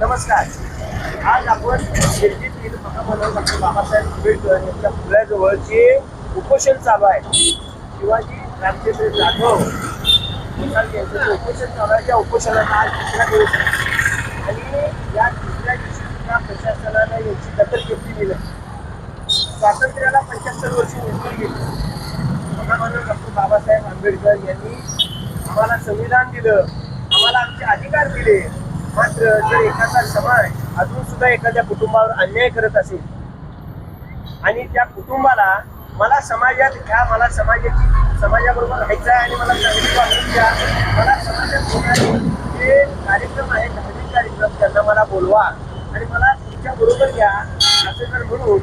नमस्कार. आज आपण शिर्डीतील महामानव डॉक्टर बाबासाहेब आंबेडकर यांच्या पुतळ्याजवळ जे उपोषण चालू आहे. शिवाजी रामचंद्र जाधव यांचं जे उपोषण चालू आहे त्या उपोषणाला आज दुसरा दिवस आणि या दुसऱ्या दिवशी सुद्धा प्रशासनानं यांची दखल घेतली नाही. स्वातंत्र्याला पंच्याहत्तर वर्षी निवडून गेली. महामानव डॉक्टर बाबासाहेब आंबेडकर यांनी आम्हाला संविधान दिलं आम्हाला आमचे अधिकार दिले. मात्र जर एखादा समाज अजून सुद्धा एखाद्या कुटुंबावर अन्याय करत असेल आणि त्या कुटुंबाला मला समाजात घ्या मला समाजाची समाजाबरोबर राहायचं आहे आणि मला चांगली वागणूक द्या मला समाजात होणारे जे कार्यक्रम आहेत धार्मिक कार्यक्रम त्यांना मला बोलवा आणि मला तुमच्या बरोबर घ्या असं जर म्हणून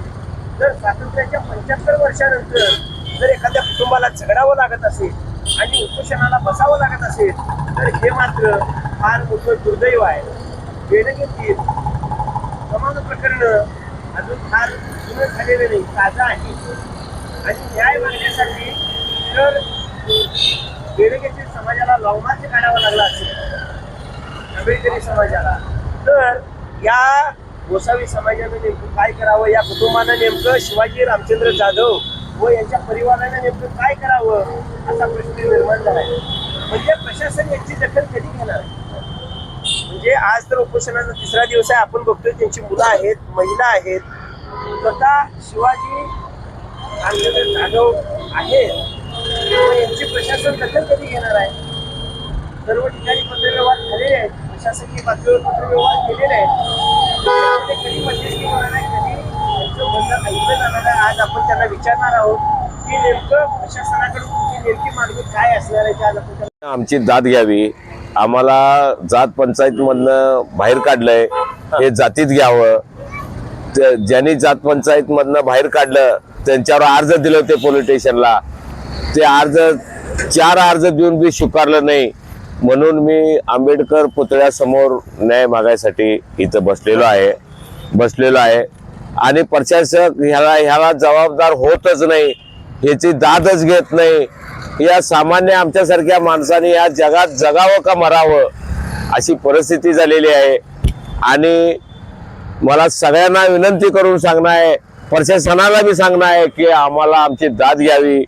जर स्वातंत्र्याच्या पंच्याहत्तर वर्षानंतर जर एखाद्या कुटुंबाला झगडावं लागत असेल आणि उपोषणाला बसावं लागत असेल तर हे मात्र फार मोठं दुर्दैव आहे. देणगीतील समान प्रकरण अजून फार जुनं झालेलं नाही ताजा आहे. आणि न्याय मागण्यासाठी जर देणगीतील समाजाला लवमाचे काढावा लागला असेल. आंबेडकरी समाजाला. तर या गोसावी समाजाने नेमकं काय करावं? या कुटुंबानं नेमकं शिवाजी रामचंद्र जाधव व यांच्या परिवाराने नेमकं काय करावं? असा प्रश्न निर्माण झालाय. म्हणजे प्रशासन याची दखल कधी घेणार? म्हणजे आज तर उपोषणाचा तिसरा दिवस आहे. आपण बघतोय त्यांची मुलं आहेत महिला आहेत. स्वतः शिवाजी रामचंद्र जाधव आहेत यांची प्रशासन दखल कधी घेणार आहे? सर्व ठिकाणी पत्रव्यवहार झालेले आहेत. प्रशासकीय पातळीवर पत्रव्यवहार केलेले आहेत. कधी मध्यस्थी होणार आहे कधी त्यांचं म्हणणं ऐकलं जाणार आहे आज आपण त्यांना विचारणार आहोत की नेमकं प्रशासनाकडून तुमची नेमकी मागणी काय असणार आहे आज आपण आमची दाद घ्यावी. आम्हाला जात पंचायतमधनं बाहेर काढलंय हे जातीत घ्यावं. ज्यांनी जात पंचायतमधनं बाहेर काढलं त्यांच्यावर अर्ज दिले होते पोलीस स्टेशनला. ते अर्ज चार अर्ज देऊन बी स्वीकारलं नाही. म्हणून मी आंबेडकर पुतळ्यासमोर न्याय मागायसाठी इथं बसलेलो आहे. बसलेलो आहे. आणि प्रशासक ह्याला ह्याला जबाबदार होतच नाही. ह्याची दादच घेत नाही. या सामान्य आमच्यासारख्या माणसाने या जगात जगावं का मरावं अशी परिस्थिती झालेली आहे. आणि मला सगळ्यांना विनंती करून सांगणं आहे प्रशासनाला बी सांगणं आहे की आम्हाला आमची दाद घ्यावी.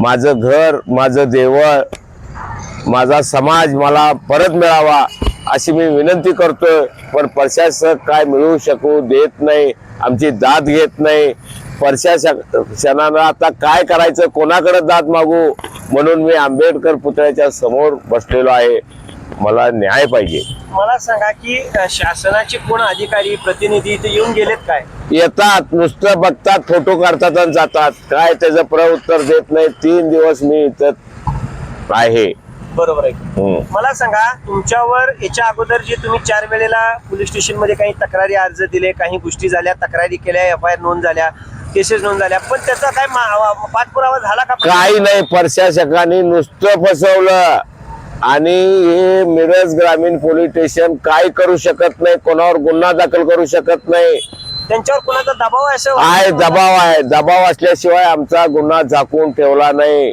माझं घर माझं देवळ माझा समाज मला परत मिळावा. अशी मी विनंती करतोय पण प्रशासक काय मिळवू शकू देत नाही आमची दाद घेत नाही. प्रशासनानं आता काय करायचं कोणाकडे दाद मागू? म्हणून मी आंबेडकर पुतळ्याच्या समोर बसलेलो आहे. मला न्याय पाहिजे. मला सांगा की शासनाचे कोण अधिकारी प्रतिनिधी इथे येऊन गेलेत काय? येतात नुसतं बघतात फोटो काढतात आणि जातात. काय त्याचं प्रउत्तर देत नाही. तीन दिवस मी इथं आहे. बरोबर आहे. मला सांगा तुमच्यावर याच्या अगोदर जे तुम्ही चार वेळेला पोलीस स्टेशनमध्ये काही तक्रारी अर्ज दिले काही गोष्टी झाल्या तक्रारी केल्या एफ आय आर नोंद झाल्या केसेस नोंद झाल्या पण त्याचा काय पाठपुरावा झाला का? काही नाही प्रशासकाने नुसतं फसवलं. आणि हे मिरज ग्रामीण पोलीस स्टेशन काय करू शकत नाही कोणावर गुन्हा दाखल करू शकत नाही. त्यांच्यावर कोणाचा दबाव आहे दबाव आहे. दबाव असल्याशिवाय आमचा गुन्हा झाकून ठेवला नाही.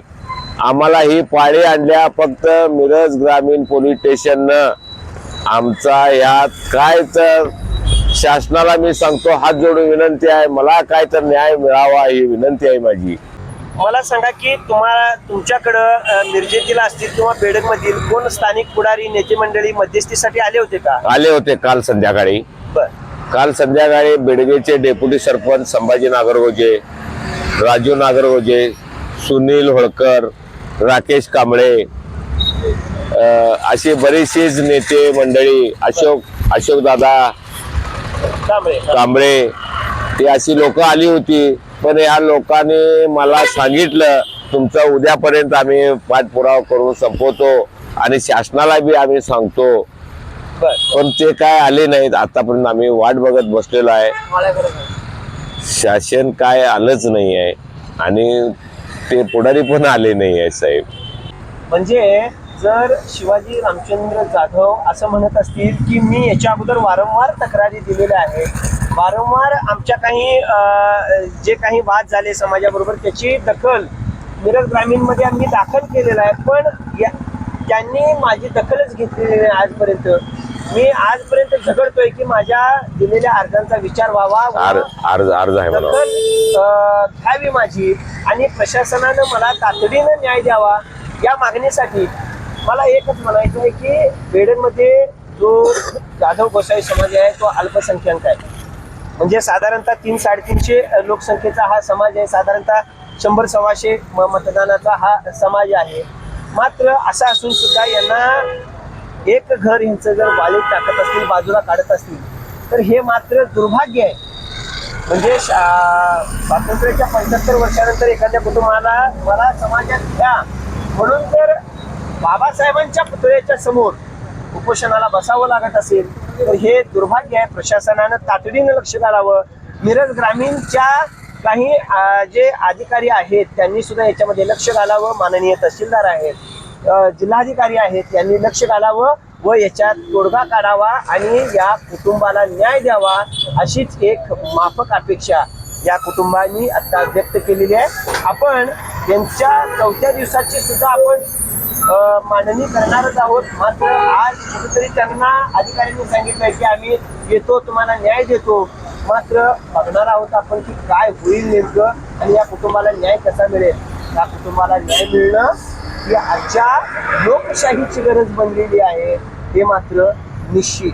आम्हाला ही पाळी आणल्या फक्त मिरज ग्रामीण पोलीस स्टेशननं आमचा यात काय तर शासनाला मी सांगतो हात जोडून विनंती आहे मला काय तर न्याय मिळावा ही विनंती आहे माझी. मला सांगा की तुम्हाला तुमच्याकडं मिरजेतील असतील किंवा बेडक मधील कोण स्थानिक पुढारी नेते मंडळी मध्यस्थीसाठी आले होते का? आले होते काल संध्याकाळी. काल संध्याकाळी बेडगेचे डेप्युटी सरपंच संभाजी नागरगोजे राजू नागरगोजे सुनील होळकर राकेश कांबळे अं, अशी नेते मंडळी अशोक अशोक दादा कांबळे ती अशी लोक आली होती. पण या लोकांनी मला सांगितलं तुमचं उद्यापर्यंत आम्ही पाठपुरावा करून संपवतो आणि शासनाला बी आम्ही सांगतो. पण ते काय आले नाहीत. आतापर्यंत आम्ही वाट बघत बसलेलो आहे. शासन काय आलंच नाही आहे आणि ते पुढारी पण आले नाही आहे साहेब. म्हणजे जर शिवाजी रामचंद्र जाधव असं म्हणत असतील की मी याच्या अगोदर वारंवार तक्रारी दिलेल्या आहेत वारंवार आमच्या काही जे काही वाद झाले समाजाबरोबर त्याची दखल मिरज ग्रामीणमध्ये आम्ही दाखल केलेला आहे पण या- त्यांनी माझी दखलच घेतलेली नाही आजपर्यंत. मी आजपर्यंत झगडतोय की माझ्या दिलेल्या अर्जांचा विचार व्हावा. अर्ज अर्ज अर्ज आहे मला दखल अ, घ्यावी माझी आणि प्रशासनानं मला तातडीनं न्याय द्यावा. या मागणीसाठी मला एकच म्हणायचं आहे की बेडनमध्ये जो जाधव गोसाई समाज आहे तो अल्पसंख्याक आहे. म्हणजे साधारणतः तीन साडेतीनशे लोकसंख्येचा हा समाज आहे. साधारणतः शंभर सव्वाशे म- मतदानाचा हा समाज आहे. मात्र असं असून सुद्धा यांना एक घर यांचं जर वालीत टाकत असतील बाजूला काढत असतील तर हे मात्र दुर्भाग्य आहे. म्हणजे शा- स्वातंत्र्याच्या पंच्याहत्तर वर्षानंतर एखाद्या कुटुंबाला मला समाजात घ्या म्हणून जर बाबासाहेबांच्या पुतळ्याच्या समोर उपोषणाला बसावं लागत असेल तर हे दुर्भाग्य आहे. प्रशासनानं तातडीनं लक्ष घालावं. मिरज ग्रामीणच्या काही जे अधिकारी आहेत त्यांनी सुद्धा याच्यामध्ये लक्ष घालावं. माननीय तहसीलदार आहेत जिल्हाधिकारी आहेत यांनी लक्ष घालावं व याच्यात तोडगा काढावा आणि या कुटुंबाला न्याय द्यावा अशीच एक माफक अपेक्षा या कुटुंबांनी आता व्यक्त केलेली आहे. आपण यांच्या चौथ्या दिवसाची सुद्धा आपण मांडणी करणारच आहोत. मात्र आज कुठेतरी त्यांना अधिकाऱ्यांनी सांगितलंय की आम्ही येतो तुम्हाला न्याय देतो. मात्र बघणार आहोत आपण की काय होईल नेमकं आणि या कुटुंबाला न्याय कसा मिळेल. या कुटुंबाला न्याय मिळणं ही आजच्या लोकशाहीची गरज बनलेली आहे हे मात्र निश्चित.